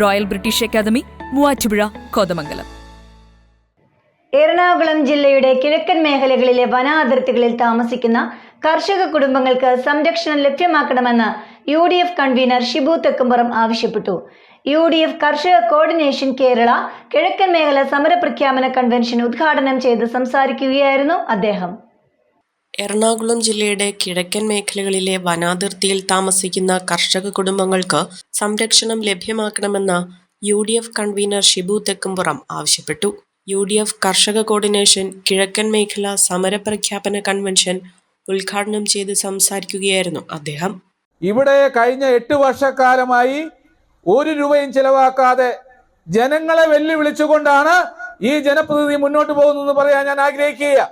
Royal British academy Muvattupuzha Kothamangalam. Ernakulam ജില്ലയുടെ കിഴക്കൻ മേഖലകളിലെ വനാതിർത്തികളിൽ താമസിക്കുന്ന കർഷക കുടുംബങ്ങൾക്ക് സംരക്ഷണം ലഭ്യമാക്കണമെന്ന് U D F convener Shibu Thekkumpuram ആവശ്യപ്പെട്ടു. യു ഡി എഫ് കർഷക കോർഡിനേഷൻ കേരള കിഴക്കൻ മേഖല സമരപ്രഖ്യാപന കൺവെൻഷൻ ഉദ്ഘാടനം ചെയ്ത് സംസാരിക്കുകയായിരുന്നു അദ്ദേഹം. എറണാകുളം ജില്ലയുടെ കിഴക്കൻ മേഖലകളിലെ വനാതിർത്തിയിൽ താമസിക്കുന്ന കർഷക കുടുംബങ്ങൾക്ക് സംരക്ഷണം ലഭ്യമാക്കണമെന്ന U D F convener Shibu Thekkumpuram ആവശ്യപ്പെട്ടു. യു ഡി എഫ് കർഷക കോർഡിനേഷൻ കിഴക്കൻ മേഖല സമരപ്രഖ്യാപന കൺവെൻഷൻ ഉദ്ഘാടനം ചെയ്ത് സംസാരിക്കുകയായിരുന്നു അദ്ദേഹം. ഇവിടെ കഴിഞ്ഞ എട്ട് വർഷക്കാലമായി ഒരു രൂപയും ചെലവാക്കാതെ ജനങ്ങളെ വെല്ലുവിളിച്ചുകൊണ്ടാണ് ഈ ജനപ്രതിനിധി മുന്നോട്ട് പോകുന്നതെന്ന് പറയാൻ ഞാൻ ആഗ്രഹിക്കുക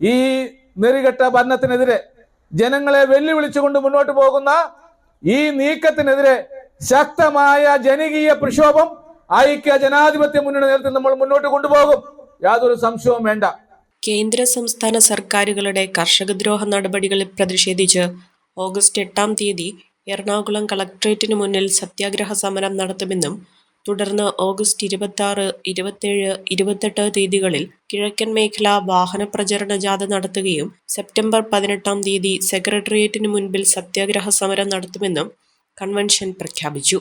ഈ നെറികെട്ട ഭരണത്തിനെതിരെ ജനങ്ങളെ വെല്ലുവിളിച്ചുകൊണ്ട് മുന്നോട്ട് പോകുന്ന ഈ നീക്കത്തിനെതിരെ ശക്തമായ ജനകീയ പ്രക്ഷോഭം ഐക്യ ജനാധിപത്യ മുന്നണി നേതൃത്വം നമ്മൾ മുന്നോട്ട് കൊണ്ടുപോകും. യാതൊരു സംശയവും വേണ്ട. കേന്ദ്ര സംസ്ഥാന സർക്കാരുകളുടെ കർഷകദ്രോഹ നടപടികളിൽ പ്രതിഷേധിച്ച് ഓഗസ്റ്റ് എട്ടാം തീയതി എറണാകുളം കളക്ട്രേറ്റിന് മുന്നിൽ സത്യാഗ്രഹ സമരം നടത്തുമെന്നും തുടർന്ന് ഓഗസ്റ്റ് ഇരുപത്തി ആറ് ഇരുപത്തേഴ് ഇരുപത്തെട്ട് തീയതികളിൽ കിഴക്കൻ മേഖല വാഹന പ്രചരണ ജാഥ നടത്തുകയും സെപ്റ്റംബർ പതിനെട്ടാം തീയതി സെക്രട്ടേറിയറ്റിന് മുൻപിൽ സത്യാഗ്രഹ സമരം നടത്തുമെന്നും കൺവെൻഷൻ പ്രഖ്യാപിച്ചു.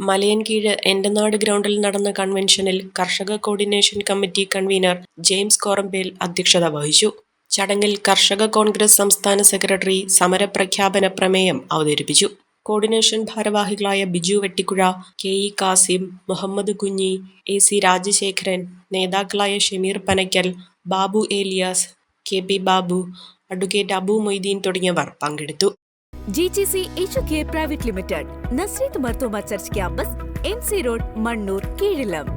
മലയൻകീഴ് എന്റെ നാട് ഗ്രൗണ്ടിൽ നടന്ന കൺവെൻഷനിൽ കർഷക coordination committee convener James Korambel അധ്യക്ഷത വഹിച്ചു. ചടങ്ങിൽ കർഷക കോൺഗ്രസ് സംസ്ഥാന സെക്രട്ടറി സമരപ്രഖ്യാപന പ്രമേയം അവതരിപ്പിച്ചു. കോർഡിനേഷൻ ഭാരവാഹികളായ Biju Vettikuzha K E Kasim Muhammad Kunhi A C Rajasekharan നേതാക്കളായ Shameer Panakkal Babu Elias K P Babu advocate Abu Moideen തുടങ്ങിയവർ പങ്കെടുത്തു. G G C H K private limited Nazreth Marthoma church campus M C road Mannoor Keezhillam